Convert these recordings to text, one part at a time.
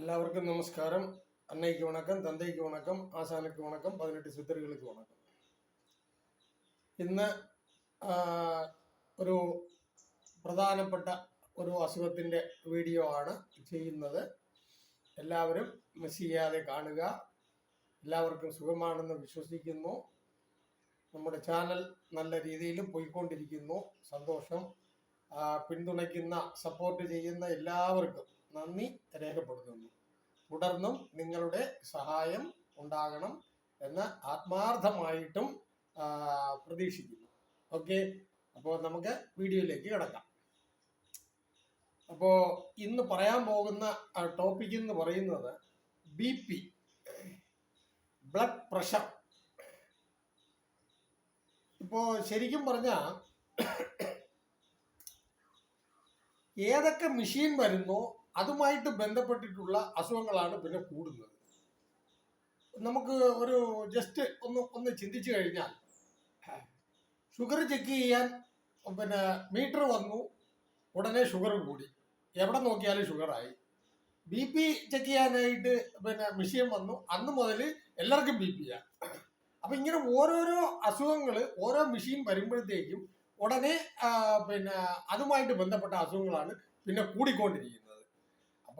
എല്ലാവർക്കും നമസ്കാരം. അന്നയ്ക്ക് വണക്കം തന്തയ്ക്ക് വണക്കം ആശാനയ്ക്ക് വണക്കം പതിനെട്ട് சித்தர்களுக்கு വണക്കം. ഇന്ന് ഒരു പ്രധാനപ്പെട്ട ഒരു അസുഖത്തിന്റെ വീഡിയോ ആണ് ചെയ്യുന്നത്. എല്ലാവരും മിസ് ചെയ്യാതെ കാണുക. എല്ലാവർക്കും സുഖമാണെന്ന് വിശ്വസിക്കുന്നു. നമ്മുടെ ചാനൽ നല്ല രീതിയിൽ പോയിക്കൊണ്ടിരിക്കുന്നു. സന്തോഷം. പിന്തുണയ്ക്കുന്ന സപ്പോർട്ട് ചെയ്യുന്ന എല്ലാവർക്കും നന്ദി രേഖപ്പെടുത്തുന്നു. തുടർന്നും നിങ്ങളുടെ സഹായം ഉണ്ടാകണം എന്ന് ആത്മാർത്ഥമായിട്ടും പ്രതീക്ഷിക്കുന്നു. ഓക്കെ? അപ്പോൾ നമുക്ക് വീഡിയോയിലേക്ക് കിടക്കാം. അപ്പോൾ ഇന്ന് പറയാൻ പോകുന്ന ടോപ്പിക് എന്ന് പറയുന്നത് ബി പി ബ്ലഡ് പ്രഷർ ഇപ്പോൾ ശരിക്കും പറഞ്ഞാൽ ഏതൊക്കെ മെഷീൻ വരുന്നോ അതുമായിട്ട് ബന്ധപ്പെട്ടിട്ടുള്ള അസുഖങ്ങളാണ് പിന്നെ കൂടുന്നത്. നമുക്ക് ഒരു ജസ്റ്റ് ഒന്ന് ഒന്ന് ചിന്തിച്ചു കഴിഞ്ഞാൽ ഷുഗർ ചെക്ക് ചെയ്യാൻ പിന്നെ മീറ്റർ വന്നു ഉടനെ ഷുഗർ കൂടി. എവിടെ നോക്കിയാലും ഷുഗറായി ബി പി ചെക്ക് ചെയ്യാനായിട്ട് പിന്നെ മെഷീൻ വന്നു. അന്ന് മുതൽ എല്ലാവർക്കും ബി പി ആണ് അപ്പം ഇങ്ങനെ ഓരോരോ അസുഖങ്ങൾ ഓരോ മെഷീൻ വരുമ്പോഴത്തേക്കും ഉടനെ പിന്നെ അതുമായിട്ട് ബന്ധപ്പെട്ട അസുഖങ്ങളാണ് പിന്നെ കൂടിക്കൊണ്ടിരിക്കുന്നത്.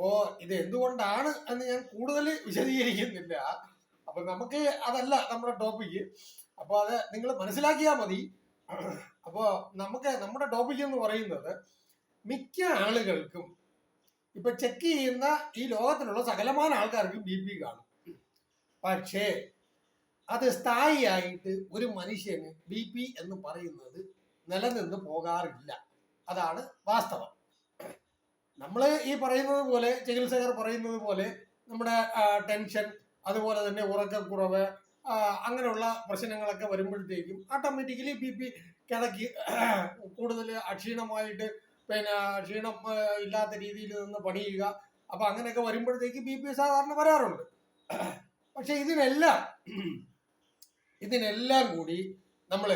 അപ്പോ ഇത് എന്തുകൊണ്ടാണ് എന്ന് ഞാൻ കൂടുതൽ വിശദീകരിക്കുന്നില്ല. അപ്പൊ നമുക്ക് അതല്ല നമ്മുടെ ടോപ്പിക്ക് അപ്പൊ അത് നിങ്ങൾ മനസ്സിലാക്കിയാൽ മതി. അപ്പോ നമുക്ക് നമ്മുടെ ടോപ്പിക് എന്ന് പറയുന്നത് മിക്ക ആളുകൾക്കും ഇപ്പൊ ചെക്ക് ചെയ്യുന്ന ഈ ലോകത്തിലുള്ള സകലമാന ആൾക്കാർക്കും ബി പി കാണും. പക്ഷേ അത് സ്ഥായിയായിട്ട് ഒരു മനുഷ്യന് ബി പി എന്ന് പറയുന്നത് നിലനിന്ന് പോകാറില്ല. അതാണ് വാസ്തവം. നമ്മൾ ഈ പറയുന്നത് പോലെ ചികിത്സകർ പറയുന്നത് പോലെ നമ്മുടെ ടെൻഷൻ അതുപോലെ തന്നെ ഉറക്കക്കുറവ് അങ്ങനെയുള്ള പ്രശ്നങ്ങളൊക്കെ വരുമ്പോഴത്തേക്കും ഓട്ടോമാറ്റിക്കലി ബി പി കിടക്കി കൂടുതൽ അക്ഷീണമായിട്ട് പിന്നെ ക്ഷീണം ഇല്ലാത്ത രീതിയിൽ നിന്ന് പണിയുക. അപ്പൊ അങ്ങനെയൊക്കെ വരുമ്പോഴത്തേക്ക് ബി പി സാധാരണ വരാറുണ്ട്. പക്ഷെ ഇതിനെല്ലാം ഇതിനെല്ലാം കൂടി നമ്മൾ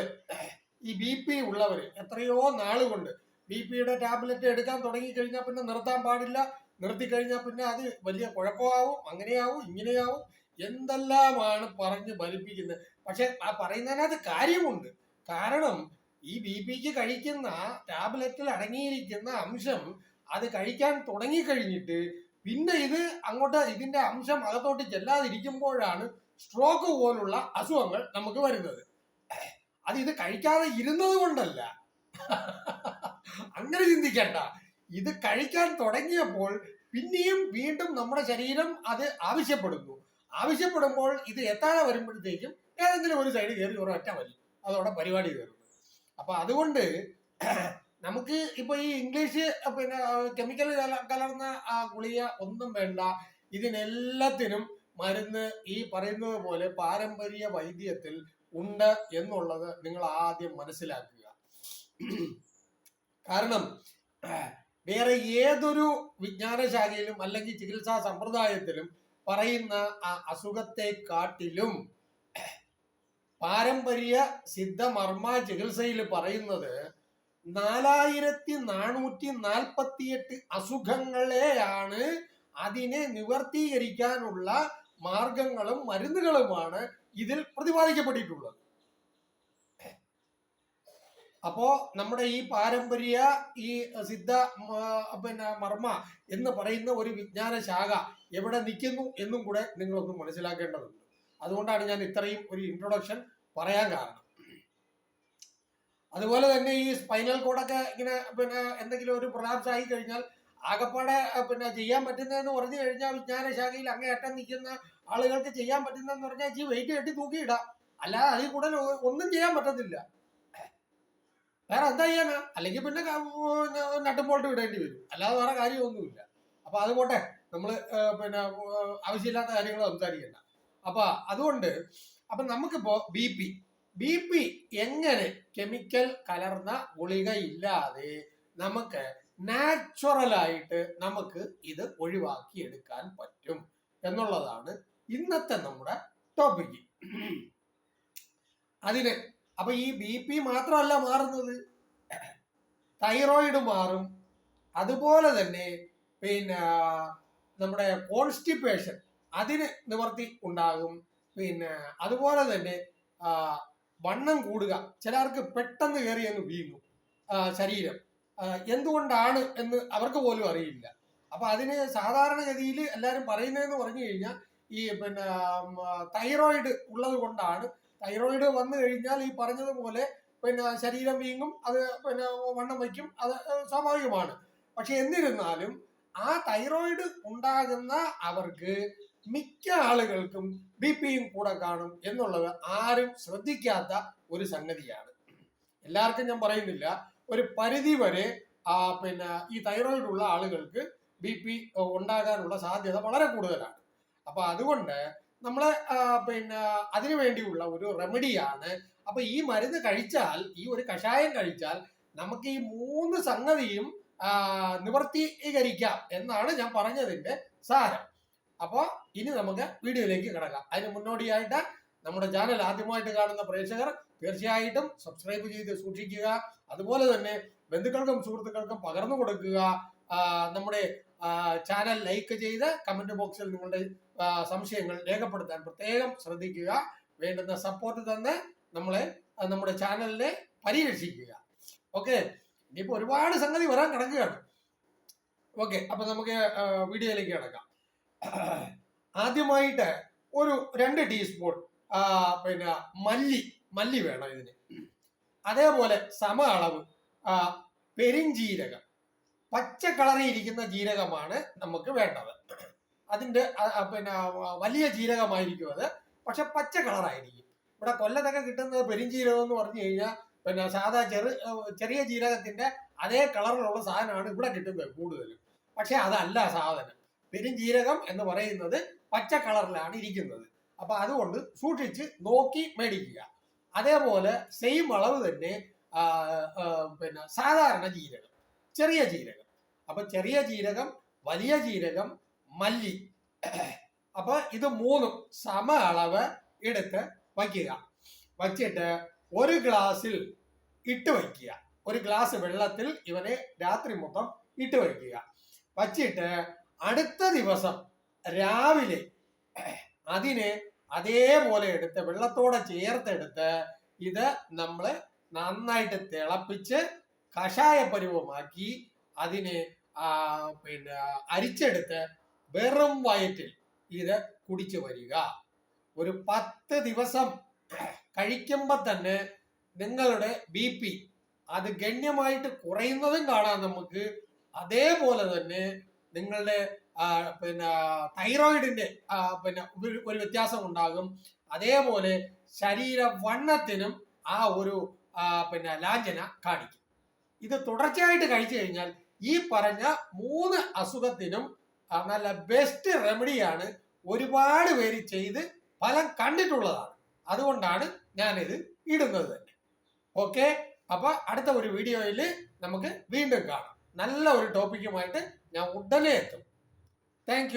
ഈ ബി പി ഉള്ളവർ എത്രയോ നാളുകൊണ്ട് ബി പിയുടെ ടാബ്ലറ്റ് എടുക്കാൻ തുടങ്ങിക്കഴിഞ്ഞാൽ പിന്നെ നിർത്താൻ പാടില്ല. നിർത്തി കഴിഞ്ഞാൽ പിന്നെ അത് വലിയ കുഴപ്പമാവും. അങ്ങനെയാവും ഇങ്ങനെയാവും. എന്തെല്ലാമാണ് പറഞ്ഞ് ഫലിപ്പിക്കുന്നത്? പക്ഷെ ആ പറയുന്നതിനകത്ത് കാര്യമുണ്ട്. കാരണം ഈ ബി പിക്ക് കഴിക്കുന്ന ടാബ്ലറ്റിൽ അടങ്ങിയിരിക്കുന്ന അംശം അത് കഴിക്കാൻ തുടങ്ങിക്കഴിഞ്ഞിട്ട് പിന്നെ ഇത് അങ്ങോട്ട് ഇതിന്റെ അംശം അകത്തോട്ട് ചെല്ലാതിരിക്കുമ്പോഴാണ് സ്ട്രോക്ക് പോലുള്ള അസുഖങ്ങൾ നമുക്ക് വരുന്നത്. അത് ഇത് കഴിക്കാതെ ഇരുന്നത് കൊണ്ടല്ല. അങ്ങനെ ചിന്തിക്കണ്ട. ഇത് കഴിക്കാൻ തുടങ്ങിയപ്പോൾ പിന്നെയും വീണ്ടും നമ്മുടെ ശരീരം അത് ആവശ്യപ്പെടുന്നു. ആവശ്യപ്പെടുമ്പോൾ ഇത് എത്താതെ വരുമ്പോഴത്തേക്കും ഏതെങ്കിലും ഒരു സൈഡ് കയറി ഒരൊറ്റ വലി. അതോടെ പരിപാടി കയറുന്നു അപ്പൊ അതുകൊണ്ട് നമുക്ക് ഇപ്പൊ ഈ ഇംഗ്ലീഷ് പിന്നെ കെമിക്കൽ കലർന്ന ആ ഗുളിക ഒന്നും വേണ്ട. ഇതിനെല്ലാത്തിനും മരുന്ന് ഈ പറയുന്നത് പോലെ പാരമ്പര്യ വൈദ്യത്തിൽ ഉണ്ട് എന്നുള്ളത് നിങ്ങൾ ആദ്യം മനസ്സിലാക്കുക. കാരണം വേറെ ഏതൊരു വിജ്ഞാനശാഖയിലും അല്ലെങ്കിൽ ചികിത്സാ സമ്പ്രദായത്തിലും പറയുന്ന ആ അസുഖത്തെക്കാട്ടിലും പാരമ്പര്യ സിദ്ധമർമ്മ ചികിത്സയിൽ പറയുന്നത് നാലായിരത്തി നാനൂറ്റി നാൽപ്പത്തിയെട്ട് അസുഖങ്ങളെയാണ് അതിനെ നിവർത്തീകരിക്കാനുള്ള മാർഗങ്ങളും മരുന്നുകളുമാണ് ഇതിൽ പ്രതിപാദിക്കപ്പെട്ടിട്ടുള്ളത്. അപ്പോ നമ്മുടെ ഈ പാരമ്പര്യ ഈ സിദ്ധ പിന്നെ മർമ്മ എന്ന് പറയുന്ന ഒരു വിജ്ഞാന ശാഖ എവിടെ നിൽക്കുന്നു എന്നും കൂടെ നിങ്ങളൊന്ന് മനസ്സിലാക്കേണ്ടതുണ്ട്. അതുകൊണ്ടാണ് ഞാൻ ഇത്രയും ഒരു ഇൻട്രൊഡക്ഷൻ പറയാൻ കാരണം. അതുപോലെ തന്നെ ഈ സ്പൈനൽ കോഡൊക്കെ ഇങ്ങനെ പിന്നെ എന്തെങ്കിലും ഒരു പ്രൊലാപ്സ് ആയി കഴിഞ്ഞാൽ ആകപ്പാടെ പിന്നെ ചെയ്യാൻ പറ്റുന്നതെന്ന് പറഞ്ഞു കഴിഞ്ഞാൽ വിജ്ഞാന ശാഖയിൽ അങ്ങേയറ്റം നിൽക്കുന്ന ആളുകൾക്ക് ചെയ്യാൻ പറ്റുന്നതെന്ന് പറഞ്ഞാൽ ഈ വെയിറ്റ് കെട്ടി തൂക്കിയിടാം. അല്ലാതെ അതിൽ കൂടുതൽ ഒന്നും ചെയ്യാൻ പറ്റത്തില്ല. വേറെ എന്താ ചെയ്യാനാ അല്ലെങ്കിൽ പിന്നെ നട്ടുപോട്ട് വിടേണ്ടി വരും. അല്ലാതെ വേറെ കാര്യമൊന്നുമില്ല. അപ്പൊ അത് പോട്ടെ. നമ്മൾ പിന്നെ ആവശ്യമില്ലാത്ത കാര്യങ്ങൾ സംസാരിക്കണ്ട. അപ്പൊ അതുകൊണ്ട് അപ്പൊ നമുക്കിപ്പോ ബി പി ബി പി എങ്ങനെ കെമിക്കൽ കലർന്ന ഗുളിക ഇല്ലാതെ നമുക്ക് നാച്ചുറലായിട്ട് നമുക്ക് ഇത് ഒഴിവാക്കി എടുക്കാൻ പറ്റും എന്നുള്ളതാണ് ഇന്നത്തെ നമ്മുടെ ടോപ്പിക് അതിന് അപ്പൊ ഈ ബി പി മാത്രമല്ല മാറുന്നത്. തൈറോയിഡ് മാറും. അതുപോലെ തന്നെ പിന്നെ നമ്മുടെ കോൺസ്റ്റിപ്പേഷൻ അതിന് നിവർത്തി ഉണ്ടാകും. പിന്നെ അതുപോലെ തന്നെ വണ്ണം കൂടുക. ചിലർക്ക് പെട്ടെന്ന് കയറി അങ്ങ് വീങ്ങും ശരീരം. എന്തുകൊണ്ടാണ് എന്ന് അവർക്ക് പോലും അറിയില്ല. അപ്പൊ അതിന് സാധാരണഗതിയിൽ എല്ലാവരും പറയുന്നതെന്ന് പറഞ്ഞു കഴിഞ്ഞാൽ ഈ പിന്നെ തൈറോയിഡ് ഉള്ളത് കൊണ്ടാണ് തൈറോയിഡ് വന്നു കഴിഞ്ഞാൽ ഈ പറഞ്ഞതുപോലെ പിന്നെ ശരീരം വീങ്ങും അത് പിന്നെ വണ്ണം വയ്ക്കും അത് സ്വാഭാവികമാണ്. പക്ഷെ എന്നിരുന്നാലും ആ തൈറോയിഡ് ഉണ്ടാകുന്ന അവർക്ക് മിക്ക ആളുകൾക്കും ബി പിയും കൂടെ കാണും എന്നുള്ളത് ആരും ശ്രദ്ധിക്കാത്ത ഒരു സംഗതിയാണ്. എല്ലാവർക്കും ഞാൻ പറയുന്നില്ല ഒരു പരിധി വരെ ആ പിന്നെ ഈ തൈറോയിഡ് ഉള്ള ആളുകൾക്ക് ബി പി ഉണ്ടാകാനുള്ള സാധ്യത വളരെ കൂടുതലാണ്. അപ്പൊ അതുകൊണ്ട് നമ്മൾ പിന്നെ അതിനു വേണ്ടിയുള്ള ഒരു റെമഡിയാണ് അപ്പൊ ഈ മരുന്ന് കഴിച്ചാൽ ഈ ഒരു കഷായം കഴിച്ചാൽ നമുക്ക് ഈ മൂന്ന് സംഗതിയും നിവർത്തീകരിക്കാം എന്നാണ് ഞാൻ പറഞ്ഞതിന്റെ സാരം. അപ്പോ ഇനി നമുക്ക് വീഡിയോയിലേക്ക് കിടക്കാം. അതിന് മുന്നോടിയായിട്ട് നമ്മുടെ ചാനൽ ആദ്യമായിട്ട് കാണുന്ന പ്രേക്ഷകർ തീർച്ചയായിട്ടും സബ്സ്ക്രൈബ് ചെയ്ത് സൂക്ഷിക്കുക. അതുപോലെ തന്നെ ബന്ധുക്കൾക്കും സുഹൃത്തുക്കൾക്കും പകർന്നു കൊടുക്കുക. നമ്മുടെ ചാനൽ ലൈക്ക് ചെയ്ത് കമന്റ് ബോക്സിൽ നിങ്ങളുടെ സംശയങ്ങൾ രേഖപ്പെടുത്താൻ പ്രത്യേകം ശ്രദ്ധിക്കുക. വേണ്ടുന്ന സപ്പോർട്ട് തന്ന് നമ്മളെ നമ്മുടെ ചാനലിനെ പരിരക്ഷിക്കുക. ഓക്കെ ഇനിയിപ്പോ ഒരുപാട് സംഗതി വരാൻ കിടക്കുകയാണ്. ഓക്കെ അപ്പൊ നമുക്ക് വീഡിയോയിലേക്ക് കിടക്കാം. ആദ്യമായിട്ട് ഒരു രണ്ട് ടീസ്പൂൺ പിന്നെ മല്ലി മല്ലി വേണം ഇതിന്. അതേപോലെ സമ അളവ് പെരിഞ്ചീരകം. പച്ച കളറിൽ ഇരിക്കുന്ന ജീരകമാണ് നമുക്ക് വേണ്ടത്. അതിന്റെ പിന്നെ വലിയ ജീരകമായിരിക്കും അത്. പക്ഷെ പച്ച കളറായിരിക്കും. ഇവിടെ കൊല്ലത്തൊക്കെ കിട്ടുന്നത് പെരിഞ്ജീരകം എന്ന് പറഞ്ഞു കഴിഞ്ഞാൽ പിന്നെ സാധാ ചെറു ചെറിയ ജീരകത്തിന്റെ അതേ കളറിലുള്ള സാധനമാണ് ഇവിടെ കിട്ടുന്നത് കൂടുതലും. പക്ഷെ അതല്ല സാധനം. പെരുംജീരകം എന്ന് പറയുന്നത് പച്ച കളറിലാണ് ഇരിക്കുന്നത്. അപ്പൊ അതുകൊണ്ട് സൂക്ഷിച്ച് നോക്കി മേടിക്കുക. അതേപോലെ സെയിം അളവ് തന്നെ പിന്നെ സാധാരണ ജീരകം. ചെറിയ ജീരകം. അപ്പൊ ചെറിയ ജീരകം വലിയ ജീരകം മല്ലി. അപ്പൊ ഇത് മൂന്നും സമ അളവ് എടുത്ത് വയ്ക്കുക. വച്ചിട്ട് ഒരു ഗ്ലാസ്സിൽ ഇട്ട് വയ്ക്കുക. ഒരു ഗ്ലാസ് വെള്ളത്തിൽ ഇവനെ രാത്രി മൊത്തം ഇട്ട് വയ്ക്കുക. വച്ചിട്ട് അടുത്ത ദിവസം രാവിലെ അതിനെ അതേപോലെ എടുത്ത് വെള്ളത്തോടെ ചേർത്തെടുത്ത് ഇത് നമ്മൾ നന്നായിട്ട് തിളപ്പിച്ച് കഷായ പരുവമാക്കി അതിനെ പിന്നെ അരിച്ചെടുത്ത് വെറും വയറ്റിൽ ഇത് കുടിച്ചു വരിക. ഒരു പത്ത് ദിവസം കഴിക്കുമ്പോൾ തന്നെ നിങ്ങളുടെ ബി പി അത് ഗണ്യമായിട്ട് കുറയുന്നതും കാണാം നമുക്ക്. അതേപോലെ തന്നെ നിങ്ങളുടെ പിന്നെ തൈറോയിഡിന്റെ പിന്നെ ഒരു വ്യത്യാസം ഉണ്ടാകും. അതേപോലെ ശരീര വണ്ണത്തിനും ആ ഒരു പിന്നെ ലാഞ്ചന കാണിക്കും. ഇത് തുടർച്ചയായിട്ട് കഴിച്ചു കഴിഞ്ഞാൽ ഈ പറഞ്ഞ മൂന്ന് അസുഖത്തിനും നല്ല ബെസ്റ്റ് റെമഡിയാണ് ഒരുപാട് പേര് ചെയ്ത് ഫലം കണ്ടിട്ടുള്ളതാണ്. അതുകൊണ്ടാണ് ഞാനിത് ഇടുന്നത്. തന്നെ ഓക്കെ അപ്പൊ അടുത്ത ഒരു വീഡിയോയിൽ നമുക്ക് വീണ്ടും കാണാം. നല്ല ഒരു ടോപ്പിക്കുമായിട്ട് ഞാൻ ഉടനെ എത്തും. താങ്ക്